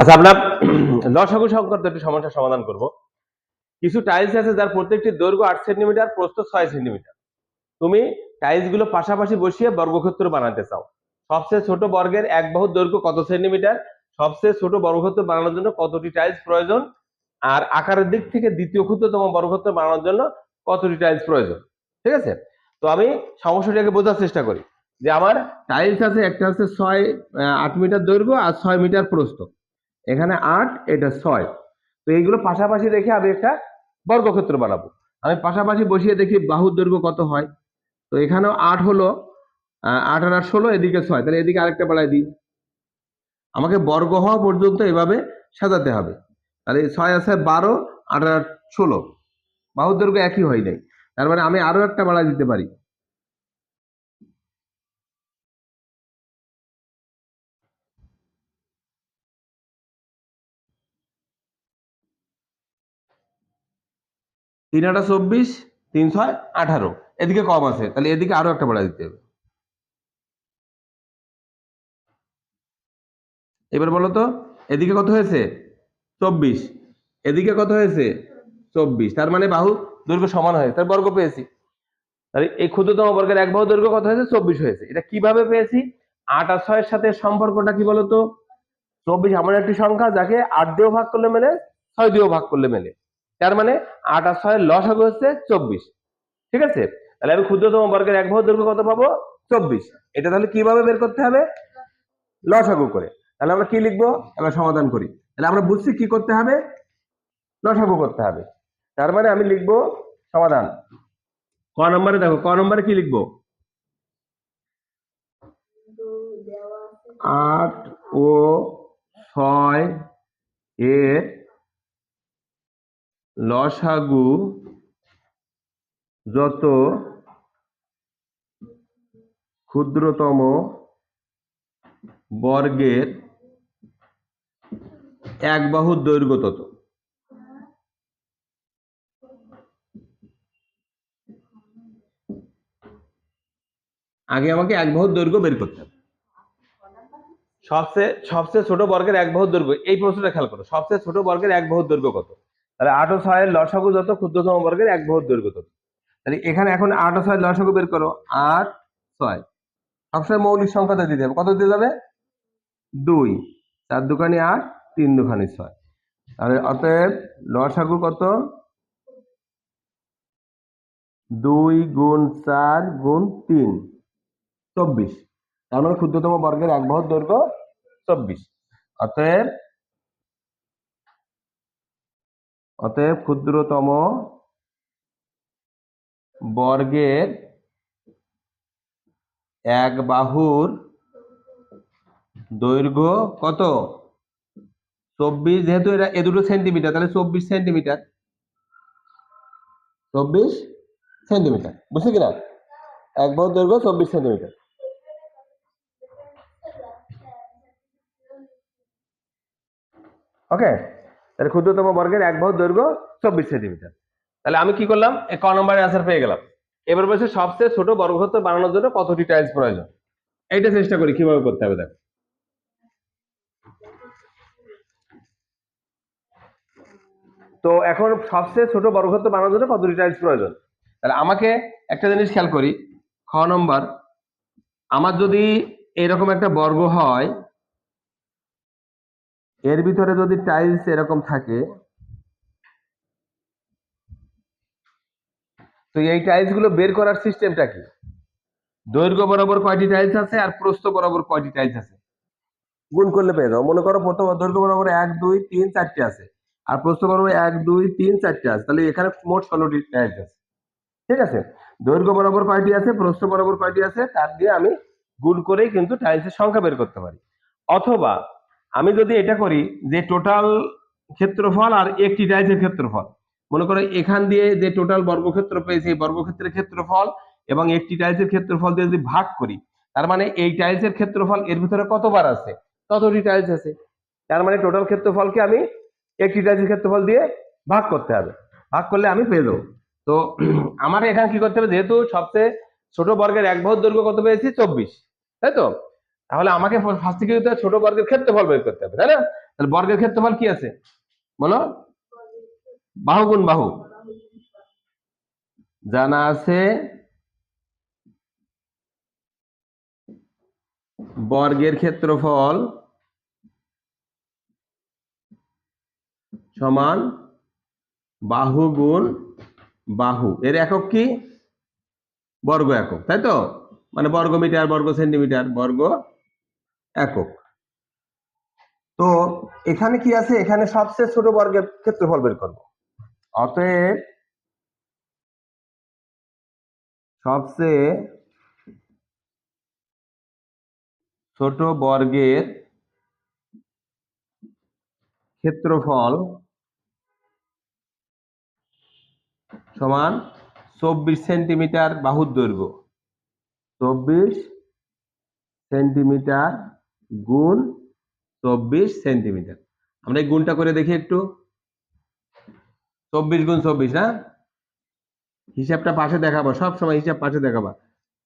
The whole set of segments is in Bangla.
আচ্ছা আমরা লসাগু সংক্রান্ত একটি সমস্যার সমাধান করব। কিছু টাইলস আছে যার প্রত্যেকটি দৈর্ঘ্য আট সেন্টিমিটার, প্রস্থ ছয় সেন্টিমিটার। তুমি টাইলসগুলো পাশাপাশি বসিয়ে বর্গক্ষেত্র বানাতে চাও। সবচেয়ে ছোট বর্গের এক বাহুর দৈর্ঘ্য কত সেন্টিমিটার? সবচেয়ে ছোট বর্গক্ষেত্র বানানোর জন্য কতটি টাইলস প্রয়োজন? আর আকারের দিক থেকে দ্বিতীয় ক্ষুদ্রতম বর্গক্ষেত্র বানানোর জন্য কতটি টাইলস প্রয়োজন? ঠিক আছে? তো আমি সমস্যাটাকে বোঝার চেষ্টা করি। যে আমার টাইলস আছে, একটা আছে ছয় আট মিটার দৈর্ঘ্য আর ছয় মিটার প্রস্থ। এখানে আট, এটা ছয়। তো এইগুলো পাশাপাশি রেখে আমি একটা বর্গক্ষেত্র বানাবো। আমি পাশাপাশি বসিয়ে দেখি বাহুর দৈর্ঘ্য কত হয়। তো এখানেও আট হলো আট আর আট ষোলো, এদিকে ছয়। তাহলে এদিকে আরেকটা বাড়াই দিই। আমাকে বর্গ হওয়া পর্যন্ত এভাবে সাজাতে হবে। তাহলে ছয় আছে বারো, আট আর ষোলো। বাহুর দৈর্ঘ্য একই হয় নাই। তার মানে আমি আরও একটা বাড়াই দিতে পারি। তিন আটা চব্বিশ, তিন ছয়, আঠারো। এদিকে কম আছে, তাহলে এদিকে আরও একটা বাড়া দিতে হবে। এবার বলো তো, এদিকে কত হয়েছে? চব্বিশ। এদিকে কত হয়েছে? চব্বিশ। তার মানে বাহু দৈর্ঘ্য সমান হয়েছে। তার বর্গ পেয়েছি। তাহলে এই ক্ষুদ্রতম বর্গের এক বাহু দৈর্ঘ্য কত হয়েছে? চব্বিশ হয়েছে। এটা কীভাবে পেয়েছি? আট আর ছয়ের সাথে সম্পর্কটা কি বলতো চব্বিশ এমন একটি সংখ্যা যাকে আট দিয়েও ভাগ করলে মেলে, ছয় দিয়েও ভাগ করলে মেলে। তার মানে আট আর ছয়ের লসাগু হচ্ছে চব্বিশ। ঠিক আছে? তাহলে আমি ক্ষুদ্রতম বর্গের এক বাহু দৈর্ঘ্য কত পাবো? চব্বিশ। এটা তাহলে কীভাবে বের করতে হবে? লসাগু করে। তাহলে আমরা কি লিখব? এবার সমাধান করি। তাহলে আমরা বুঝছি কি করতে হবে? লসাগু করতে হবে। তার মানে আমি লিখব সমাধান। ক নম্বরে দেখো, ক নম্বরে কি লিখব? আট ও ছয় এর লসাগু যত ক্ষুদ্রতম বর্গের এক বাহুর দৈর্ঘ্য তত। আগে আমাকে এক বাহুর দৈর্ঘ্য বের করতে হবে। সবচেয়ে সবচেয়ে ছোট বর্গের এক বাহুর দৈর্ঘ্য, এই প্রশ্নটা খেয়াল করো, সবচেয়ে ছোট বর্গের এক বাহুর দৈর্ঘ্য কত? তাহলে আট ও ছয়ের লসাগু যত, ক্ষুদ্রতম বর্গের এক বাহুর দৈর্ঘ্য তত। তাহলে এখানে এখন আট ও ছয়ের লসাগু বের করো, আট, ছয়। সবসময় মৌলিক সংখ্যাটা দিতে হবে। কত দিতে যাবে? দুই। চার দুখানি আট, তিন দুখানি ছয়। তাহলে অতএব লসাগু কত? দুই গুণ চার গুণ তিন। চব্বিশ। তার মানে ক্ষুদ্রতম বর্গের এক বাহুর দৈর্ঘ্য চব্বিশ। অতএব অতএব ক্ষুদ্রতম বর্গের এক বাহুর দৈর্ঘ্য কত? চব্বিশ, যেহেতু এটা এ দুটো সেন্টিমিটার তাহলে চব্বিশ সেন্টিমিটার চব্বিশ সেন্টিমিটার বুঝলি কিনা? এক বাহুর দৈর্ঘ্য চব্বিশ সেন্টিমিটার ওকে তাহলে ক্ষুদ্রতম বর্গের এক বাহুর দৈর্ঘ্য চব্বিশ সেন্টিমিটার। তাহলে আমি কি করলাম? এ ক নম্বরের অ্যান্সার পেয়ে গেলাম। এবার বলছে সবচেয়ে ছোট বর্গক্ষেত্র বানানোর জন্য কতটি টাইলস প্রয়োজন? এইটা চেষ্টা করি, কীভাবে করতে হবে দেখো। তো এখন সবচেয়ে ছোট বর্গক্ষেত্র বানানোর জন্য কতটি টাইলস প্রয়োজন? তাহলে আমাকে একটা জিনিস খেয়াল করি। খ নম্বর, আমার যদি এরকম একটা বর্গ হয় এর ভিতরে যদি টাইলস এরকম থাকে, তো এই টাইলসগুলো বের করার সিস্টেমটা কি? দৈর্ঘ্য বরাবর কয়টি টাইলস আছে আর প্রস্থ বরাবর কয়টি টাইলস আছে? গুণ করলে পেয়ে যাও। মনে করো প্রথম দৈর্ঘ্য বরাবর এক, দুই, তিন, চারটে আছে। আর প্রস্থ বরাবর এক, দুই, তিন, চারটে আছে। তাহলে এখানে মোট ষোলোটি টাইলস আছে। ঠিক আছে? দৈর্ঘ্য বরাবর কয়টি আছে, প্রস্থ বরাবর কয়টি আছে, তার দিয়ে আমি গুণ করেই কিন্তু টাইলসের সংখ্যা বের করতে পারি। অথবা আমি যদি এটা করি যে টোটাল ক্ষেত্রফল আর একটি টাইলসের ক্ষেত্রফল মনে করো এখান দিয়ে যে টোটাল বর্গক্ষেত্র পেয়েছি এই বর্গক্ষেত্রের ক্ষেত্রফল এবং একটি টাইলসের ক্ষেত্রফল দিয়ে যদি ভাগ করি তার মানে এই টাইলসের ক্ষেত্রফল এর ভিতরে কতবার আছে? ততটি টাইলস আছে? তার মানে টোটাল ক্ষেত্রফলকে আমি একটি টাইলসের ক্ষেত্রফল দিয়ে ভাগ করতে হবে। ভাগ করলে আমি পেয়ে যাব। তো আমার এখানে কি করতে হবে? যেহেতু সবচেয়ে ছোট বর্গের এক বাহুর দৈর্ঘ্য কত পেয়েছি? চব্বিশ। তাই তো? তাহলে আমাকে ফার্স্ট থেকে ছোট বর্গের ক্ষেত্রফল বের করতে হবে, তাই না? তাহলে বর্গের ক্ষেত্রফল কি আছে? বলো। বাহু গুণ বাহু। জানা আছে বর্গের ক্ষেত্রফল সমান বাহু গুণ বাহু। এর একক কি? বর্গ একক, তাই তো? মানে বর্গ মিটার বর্গ সেন্টিমিটার, বর্গ একক। তো এখানে কি আছে? এখানে সবচেয়ে ছোট বর্গের ক্ষেত্রফল বের করব। অতএব সবচেয়ে ছোট বর্গের ক্ষেত্রফল সমান চব্বিশ সেন্টিমিটার বাহুর দৈর্ঘ্য। চব্বিশ সেন্টিমিটার গুণ চব্বিশ সেন্টিমিটার। আমরা এই গুণটা করে দেখি একটু। চব্বিশ গুণ চব্বিশ হ্যাঁ? হিসাবটা পাশে দেখাবো, সব সময় হিসাব পাশে দেখাবা।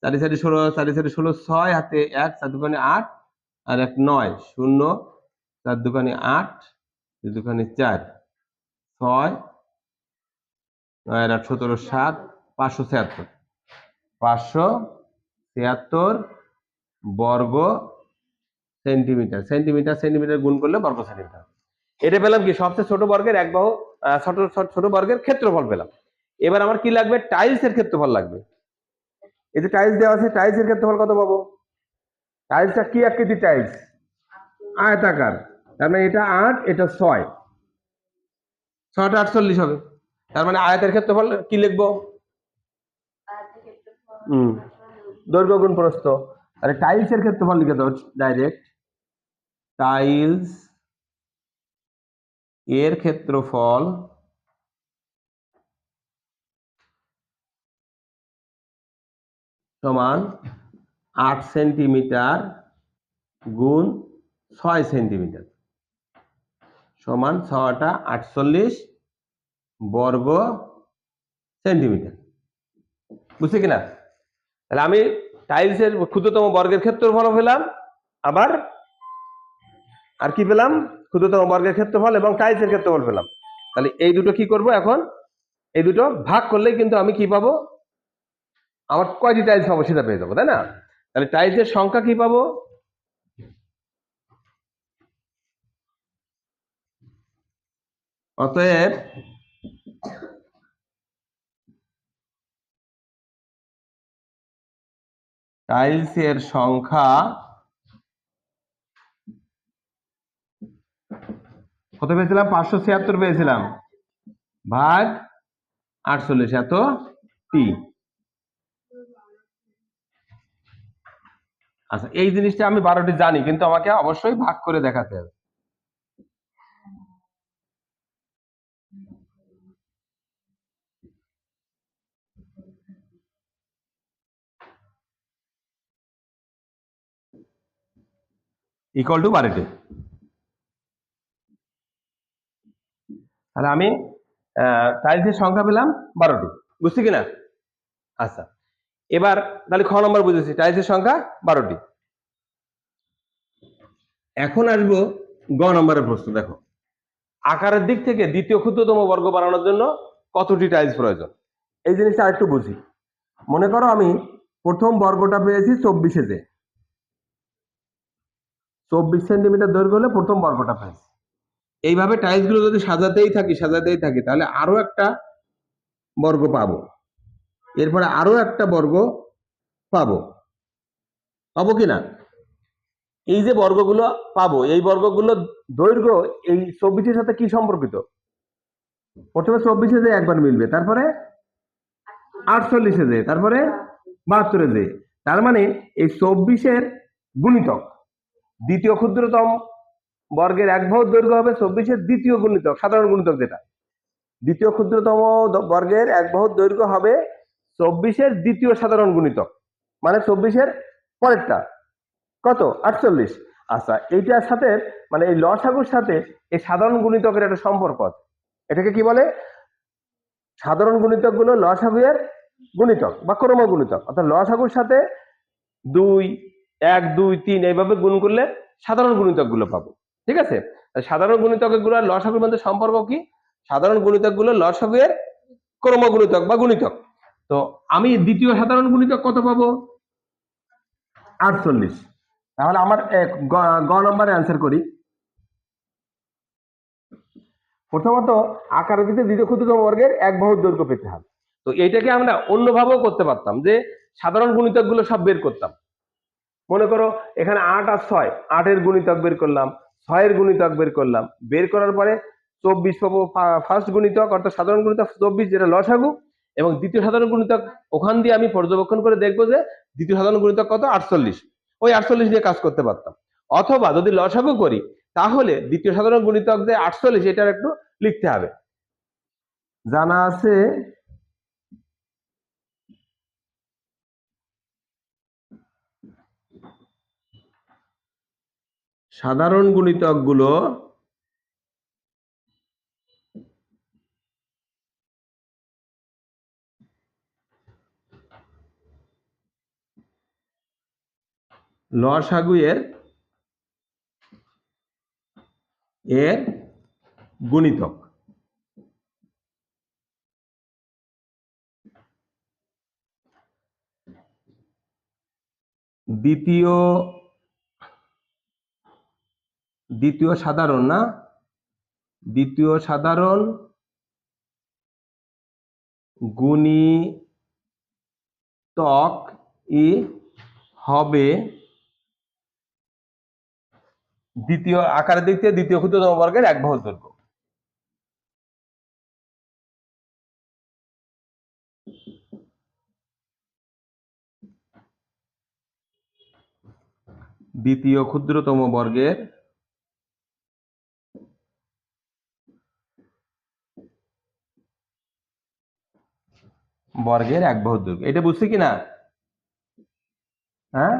চারি চারি ষোলো, চারি চারি ষোলো, ছয় হাতে এক, চার দোকানে আট, আর এক নয়, শূন্য, চার দোকানে আট, দুই দোকানে চার, ছয়, নয়, আট, সতেরো, সাত, পাঁচশো ছিয়াত্তর। পাঁচশো ছিয়াত্তর বর্গ সেন্টিমিটার। সেন্টিমিটার সেন্টিমিটার গুণ করলে বর্গ সেন্টিমিটার এটা পেলাম কি? সবচেয়ে ছোট বর্গের এক বাহু ছোট ছোট- বর্গের ক্ষেত্রফল পেলাম। এবার আমার কি লাগবে? টাইলস এর ক্ষেত্রফল লাগবে। এই যে টাইলস দেওয়া আছে টাইলস এর ক্ষেত্রফল কত পাবো? টাইলসটা কি আকৃতি টাইলস আয়তাকার। তার মানে এটা আট এটা ছয়। ছয়টা আটচল্লিশ হবে। তার মানে আয়তের ক্ষেত্রফল কি লিখব? হুম। দৈর্ঘ্য গুণ প্রস্থ। আরে টাইলস এর ক্ষেত্রফল লিখে দাও ডাইরেক্ট টাইলস, এর ক্ষেত্রফল, সমান আট সেন্টিমিটার গুণ ছয় সেন্টিমিটার। সমান ছটা আটচল্লিশ বর্গ সেন্টিমিটার। বুঝছি কিনা? তাহলে আমি টাইলসের ক্ষুদ্রতম বর্গের ক্ষেত্রফল পেলাম, আবার আর কি পেলাম? ক্ষুদ্রতম বর্গের ক্ষেত্রফল এবং টাইলসের ক্ষেত্রফল পেলাম। তাহলে এই দুটো কি করব এখন? এই দুটো ভাগ করলেই কিন্তু আমি কি পাবো? আমার কয়টি টাইলস পাবো সেটা পেয়ে যাব, তাই না? তাহলে টাইলসের সংখ্যা কি পাবো? অতএব টাইলসের সংখ্যা কত পেয়েছিলাম? পাঁচশো ছিয়াত্তর পেয়েছিলাম। ভাগ আটচল্লিশ, এত? টি আচ্ছা এই জিনিসটা আমি বারোটি জানি, কিন্তু আমাকে অবশ্যই ভাগ করে দেখাতে হবে। টু বারোটি। তাহলে আমি টাইলসের সংখ্যা পেলাম বারোটি। বুঝছি কিনা? আচ্ছা। এবার তাহলে খ নম্বর বুঝেছি টাইলসের সংখ্যা বারোটি। এখন আসব গ নম্বরের প্রশ্ন, দেখো। আকারের দিক থেকে দ্বিতীয় ক্ষুদ্রতম বর্গ বানানোর জন্য কতটি টাইলস প্রয়োজন? এই জিনিসটা আরেকটু বুঝি। মনে করো আমি প্রথম বর্গটা পেয়েছি চব্বিশে যে। চব্বিশ সেন্টিমিটার দৈর্ঘ্য হলে প্রথম বর্গটা পেয়েছি। এইভাবে টাইলসগুলো যদি সাজাতেই থাকি সাজাতেই থাকি, তাহলে আরও একটা বর্গ পাবো। এরপরে আরও একটা বর্গ পাবো। পাবো কিনা? এই যে বর্গগুলো পাবো, এই বর্গগুলো দৈর্ঘ্য এই চব্বিশের সাথে কি সম্পর্কিত? প্রথমে চব্বিশে যে একবার মিলবে, তারপরে আটচল্লিশে যে, তারপরে বাহাত্তরে যে। তার মানে এই চব্বিশের গুণিতক, দ্বিতীয় ক্ষুদ্রতম বর্গের এক বাহুর দৈর্ঘ্য হবে চব্বিশের দ্বিতীয় গুণিতক, সাধারণ গুণিতক যেটা। দ্বিতীয় ক্ষুদ্রতম বর্গের এক বাহুর দৈর্ঘ্য হবে চব্বিশের দ্বিতীয় সাধারণ গুণিতক মানে চব্বিশের পরেরটা। কত? আটচল্লিশ। আচ্ছা এইটার সাথে মানে এই লসাগুর সাথে এই সাধারণ গুণিতকের একটা সম্পর্ক আছে। এটাকে কি বলে? সাধারণ গুণিতকগুলো লসাগুয়ের গুণিতক, বা ক্রম গুণিতক। অর্থাৎ লসাগুর সাথে দুই, এক, দুই, তিন, এইভাবে গুণ করলে সাধারণ গুণিতকগুলো পাবো। ঠিক আছে? সাধারণ গুণিতকগুলোর লসাগুর মধ্যে সম্পর্ক কি? সাধারণ গুণিতকগুলো লসাগুয়ের ক্রম গুণিতক বা গুণিতক। তো আমি দ্বিতীয় সাধারণ গুণিতক কত পাবো? আটচল্লিশ। তাহলে আমার গ- নম্বরে অ্যান্সার করি। প্রথমত আকার দিতে দ্বিতীয় ক্ষুদ্রতম বর্গের এক বাহুর দৈর্ঘ্য পেতে হবে। তো এইটাকে আমরা অন্যভাবেও করতে পারতাম যে, সাধারণ গুণিতকগুলো সব বের করতাম। মনে করো, এখানে আট আর ছয়, আটের গুণিতক বের করলাম। ছয়ের গুণিতক বের করলাম। বের করার পরে চব্বিশ পাবো ফার্স্ট গুণিতক, অর্থাৎ সাধারণ গুণিতক চব্বিশ, যেটা লসাগু এবং দ্বিতীয় সাধারণ গুণিতক ওখান দিয়ে আমি পর্যবেক্ষণ করে দেখব যে দ্বিতীয় সাধারণ গুণিতক কত? আটচল্লিশ। ওই আটচল্লিশ নিয়ে কাজ করতে পারতাম। অথবা যদি লসাগু করি, তাহলে দ্বিতীয় সাধারণ গুণিতক যে আটচল্লিশ, এটার একটু লিখতে হবে। জানা আছে সাধারণ গুণিতকগুলো লসাগু এর এর গুণিতক। দ্বিতীয় দ্বিতীয় সাধারণ না? দ্বিতীয় সাধারণ গুণিতক ই হবে দ্বিতীয় আকারের দিক থেকে দ্বিতীয় ক্ষুদ্রতম বর্গের এক বাহুর দৈর্ঘ্য। দ্বিতীয় ক্ষুদ্রতম বর্গের বর্গের এক বাহুর দৈর্ঘ্য এটা বুঝছি কি না? হ্যাঁ?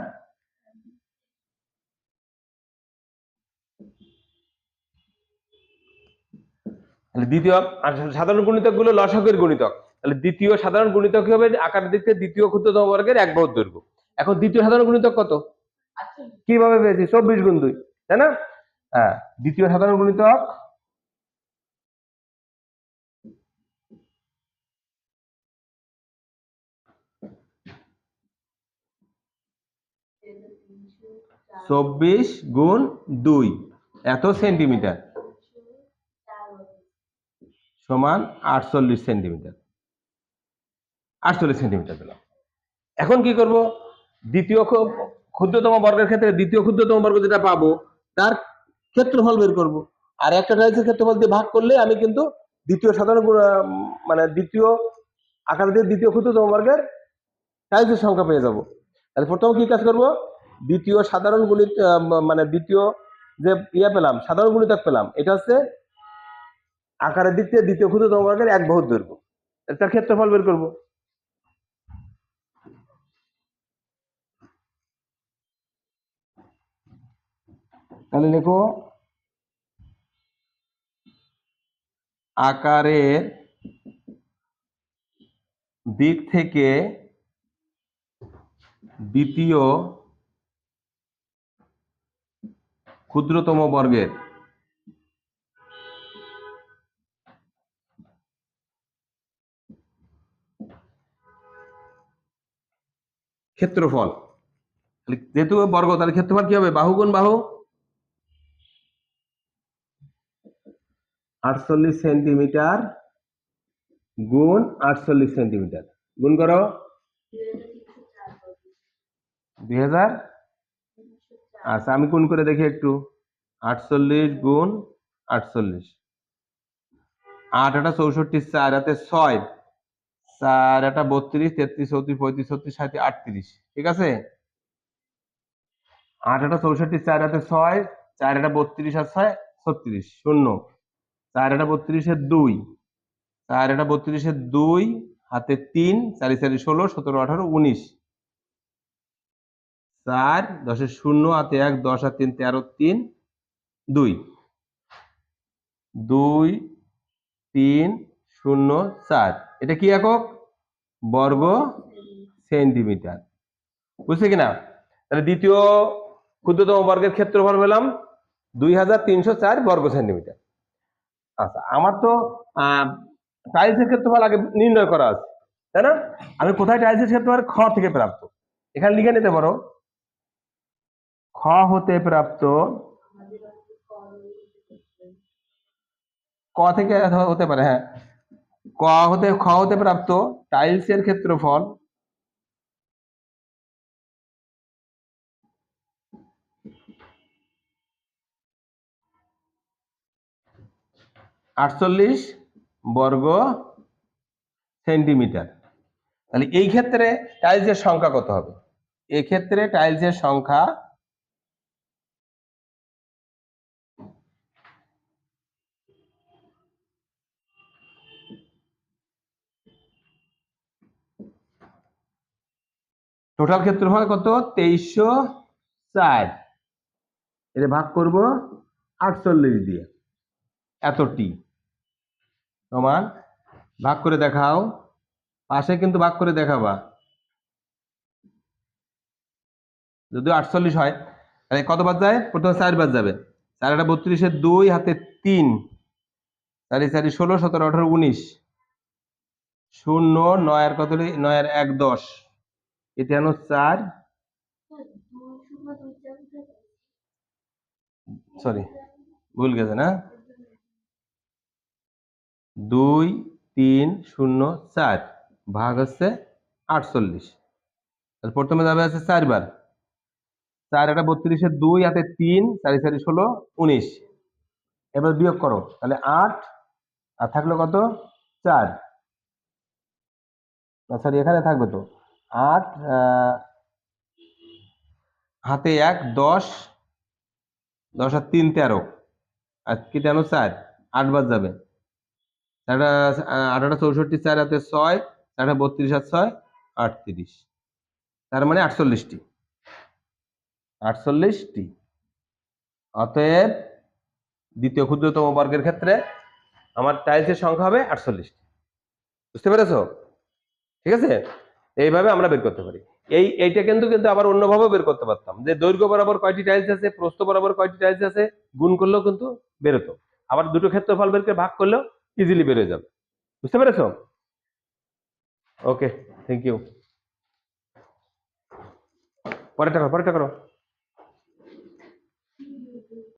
দ্বিতীয় সাধারণ গুণিতকগুলো লসাগুর গুণিতক। তাহলে দ্বিতীয় সাধারণ গুণিতক কি হবে? আকার দিক থেকে দ্বিতীয় ক্ষুদ্রতম বর্গের এক বাহুর দৈর্ঘ্য এখন দ্বিতীয় সাধারণ গুণিতক কত? কীভাবে পেয়েছি? চব্বিশ গুণ দুই তাই না? হ্যাঁ দ্বিতীয় সাধারণ গুণিতক চব্বিশ গুণ দুই, এত সেন্টিমিটার? সমান আটচল্লিশ সেন্টিমিটার। আটচল্লিশ সেন্টিমিটার পেলাম। এখন কি করব? দ্বিতীয় ক্ষু- ক্ষুদ্রতম বর্গের ক্ষেত্রে দ্বিতীয় ক্ষুদ্রতম বর্গ যেটা পাবো, তার ক্ষেত্রফল বের করব। আর একটা টাইলসের ক্ষেত্রফল দিয়ে ভাগ করলে আমি কিন্তু দ্বিতীয় সাধারণ মানে দ্বিতীয় আকার দিয়ে দ্বিতীয় ক্ষুদ্রতম বর্গের টাইলসের সংখ্যা পেয়ে যাব। তাহলে প্রথম কি কাজ করব? দ্বিতীয় সাধারণ গুণিত মানে দ্বিতীয় যে ইয়ে পেলাম, সাধারণ গুণিতক পেলাম, এটা হচ্ছে আকারের দিক থেকে দ্বিতীয় ক্ষুদ্রতম বর্গের এক বাহুর দৈর্ঘ্য। তার ক্ষেত্রফল বের করব। তাহলে লেখো, আকারের দিক থেকে দ্বিতীয় ক্ষুদ্রতম বর্গের। ক্ষেত্রফল। যেহেতু বর্গ, তাহলে ক্ষেত্রফল কি হবে? বাহু গুণ বাহু। আটচল্লিশ সেন্টিমিটার গুণ আটচল্লিশ সেন্টিমিটার। গুণ করো। দুই হাজার। আচ্ছা আমি কোন করে দেখি একটু? আটচল্লিশ গুণ আটচল্লিশ। আট আটা চৌষট্টি, চার হাতে ছয়। চার আটা বত্রিশ, তেত্রিশ, চৌত্রিশ, পঁয়ত্রিশ, ছত্রিশ সাঁত্রিশ আটত্রিশ। ঠিক আছে? আট আটা চৌষট্টি, চার হাতে ছয়, চার আটা বত্রিশ আর ছয়, ছত্রিশ। শূন্য। চার আটা বত্রিশের দুই। চার আটা বত্রিশের দুই, হাতে তিন, চারি চারি ষোলো, সতেরো, আঠারো, উনিশ। চার দশের শূন্য, হাতে এক, দশ আর তিন, তেরো, তিন, দুই। দুই, তিন, শূন্য, চার। এটা কি একক? বর্গ সেন্টিমিটার। বুঝছে কিনা? তাহলে দ্বিতীয় ক্ষুদ্রতম বর্গের ক্ষেত্রফল পেলাম দুই হাজার তিনশো চার বর্গ সেন্টিমিটার। আচ্ছা আমার তো টাইলসের ক্ষেত্রফল আগে নির্ণয় করা আছে, তাই না? আমি কোথায় টাইলসের ক্ষেত্রফল খ থেকে প্রাপ্ত? এখানে লিখে নিতে পারো। খ হতে প্রাপ্ত ক থেকে হতে পারে হ্যাঁ। ক হতে, খ হতে প্রাপ্ত টাইলসের ক্ষেত্রফল আটচল্লিশ বর্গ সেন্টিমিটার। তাহলে এই ক্ষেত্রে টাইলসের সংখ্যা কত হবে? এক্ষেত্রে ক্ষেত্রে টাইলসের সংখ্যা টোটাল ক্ষেত্রফল কত? তেইশশো চার এটা ভাগ করব আটচল্লিশ দিয়ে। এত টি সমান। ভাগ করে দেখাও। পাশে কিন্তু ভাগ করে দেখাবা। যদি আটচল্লিশ হয়, তাহলে কত বাদ যায়? প্রথমে চার বাদ যাবে। চার একটা বত্রিশের দুই, হাতে তিন। চারি চারি, ষোলো, সতেরো, আঠারো, উনিশ। শূন্য নয়ের কত হলো? নয়ের এক, দশ। এতিয়ানো চার। সরি ভুল গেছে না? দুই, তিন, শূন্য, চার। ভাগ হচ্ছে আটচল্লিশ। প্রথমে যাবে আছে চারবার। চার একটা বত্রিশের দুই, হাতে তিন, চারি চারি, ষোলো, উনিশ। এবার বিয়োগ করো। তাহলে আট, আর থাকল কত? চার। সরি এখানে থাকবে তো। আট হাতে এক, দশ দশ আর তিন, তেরো। আর কি তেরো? চার। আট বার যাবে। আঠারোটা চৌষট্টি, চার হাতে ছয়, চারটা বত্রিশ আর ছয়, আটত্রিশ। তার মানে আটচল্লিশটি। আটচল্লিশটি। অতএব দ্বিতীয় ক্ষুদ্রতম বর্গের ক্ষেত্রে আমার টাইলসের সংখ্যা হবে আটচল্লিশটি। বুঝতে পেরেছ? ঠিক আছে? এইভাবে আমরা বের করতে পারি। এই, এইটা কিন্তু কিন্তু আবার অন্যভাবে বের করতে পারতাম। যে দৈর্ঘ্য বরাবর কয়টি টাইলস আছে, প্রস্থ বরাবর কয়টি টাইলস আছে, গুণ করলেও কিন্তু বেরোতো। আবার দুটো ক্ষেত্রফল বের করে ভাগ করলেও ইজিলি বেরোয় যাবে। বুঝতে পেরেছ? ওকে থ্যাংক ইউ পরেরটা করো পরেরটা করো।